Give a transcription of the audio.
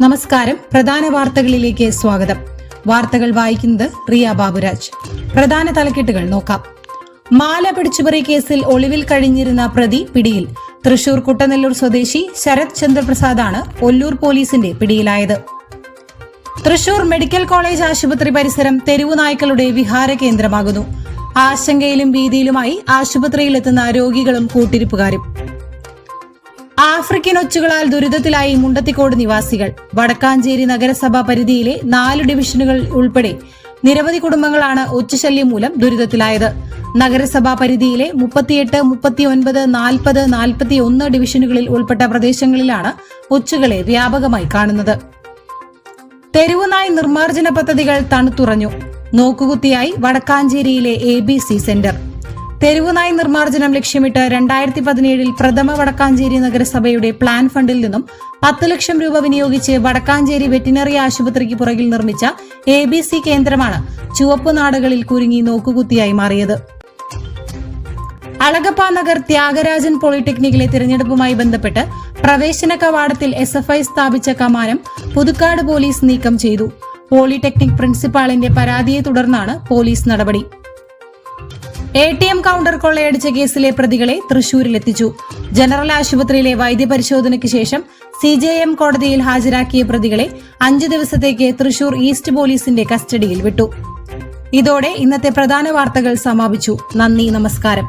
നമസ്കാരം. പ്രധാന വാർത്തകളിലേക്ക് സ്വാഗതം. വാർത്തകൾ വായിക്കുന്നത് റിയ ബാബുരാജ്. പ്രധാന തലക്കെട്ടുകൾ നോക്കാം. മാല പിടിച്ചുപറി കേസിൽ ഒളിവിൽ കഴിഞ്ഞിരുന്ന പ്രതി പിടിയിൽ. തൃശൂർ കുട്ടനെല്ലൂർ സ്വദേശി ശരത് ചന്ദ്രപ്രസാദാണ് ഒല്ലൂർ പോലീസിന്റെ പിടിയിലായത്. തൃശൂർ മെഡിക്കൽ കോളേജ് ആശുപത്രി പരിസരം തെരുവുനായ്ക്കളുടെ വിഹാര കേന്ദ്രമാകുന്നു. ആശങ്കയിലും ഭീതിയിലുമായി ആശുപത്രിയിലെത്തുന്ന രോഗികളും കൂട്ടിരിപ്പുകാരും. ആഫ്രിക്കൻ ഒച്ചുകളാൽ ദുരിതത്തിലായി മുണ്ടത്തിക്കോട് നിവാസികൾ. വടക്കാഞ്ചേരി നഗരസഭാ പരിധിയിലെ നാല് ഡിവിഷനുകൾ ഉൾപ്പെടെ നിരവധി കുടുംബങ്ങളാണ് ഒച്ചുശല്യം മൂലം ദുരിതത്തിലായത്. നഗരസഭാ പരിധിയിലെ മുപ്പത്തിയെട്ട് മുപ്പത്തിയൊൻപത് നാൽപ്പത് നാൽപ്പത്തി ഒന്ന് ഡിവിഷനുകളിൽ ഉൾപ്പെട്ട പ്രദേശങ്ങളിലാണ് ഒച്ചുകളെ വ്യാപകമായി കാണുന്നത്. തെരുവുനായ് നിർമ്മാർജന പദ്ധതികൾ തണുത്തുറഞ്ഞു. നോക്കുകുത്തിയായി വടക്കാഞ്ചേരിയിലെ എ ബി സി സെന്റർ. തെരുവുനായ് നിർമ്മാർജനം ലക്ഷ്യമിട്ട് രണ്ടായിരത്തി പതിനേഴിൽ പ്രഥമ വടക്കാഞ്ചേരി നഗരസഭയുടെ പ്ലാൻ ഫണ്ടിൽ നിന്നും പത്ത് ലക്ഷം രൂപ വിനിയോഗിച്ച് വടക്കാഞ്ചേരി വെറ്റിനറി ആശുപത്രിക്ക് പുറകിൽ നിർമ്മിച്ച എ ബി സി കേന്ദ്രമാണ് ചുവപ്പ് നാടുകളിൽ കുരുങ്ങി നോക്കുകുത്തിയായി മാറിയത്. അളഗപ്പ നഗർ ത്യാഗരാജൻ പോളിടെക്നിക്കിലെ തിരഞ്ഞെടുപ്പുമായി ബന്ധപ്പെട്ട് പ്രവേശന കവാടത്തിൽ എസ് എഫ് ഐ സ്ഥാപിച്ച കമാനം പുതുക്കാട് പോലീസ് നീക്കം ചെയ്തു. പോളിടെക്നിക് പ്രിൻസിപ്പാളിന്റെ പരാതിയെ തുടർന്നാണ് പോലീസ് നടപടി. എ ടി എം കൗണ്ടർ കൊള്ളയടിച്ച കേസിലെ പ്രതികളെ തൃശൂരിലെത്തിച്ചു. ജനറൽ ആശുപത്രിയിലെ വൈദ്യപരിശോധനയ്ക്ക് ശേഷം സി ജെ എം കോടതിയിൽ ഹാജരാക്കിയ പ്രതികളെ അഞ്ചു ദിവസത്തേക്ക് തൃശൂർ ഈസ്റ്റ് പോലീസിന്റെ കസ്റ്റഡിയിൽ വിട്ടു. ഇതോടെ ഇന്നത്തെ പ്രധാന വാർത്തകൾ സമാപിച്ചു. നന്ദി നമസ്കാരം.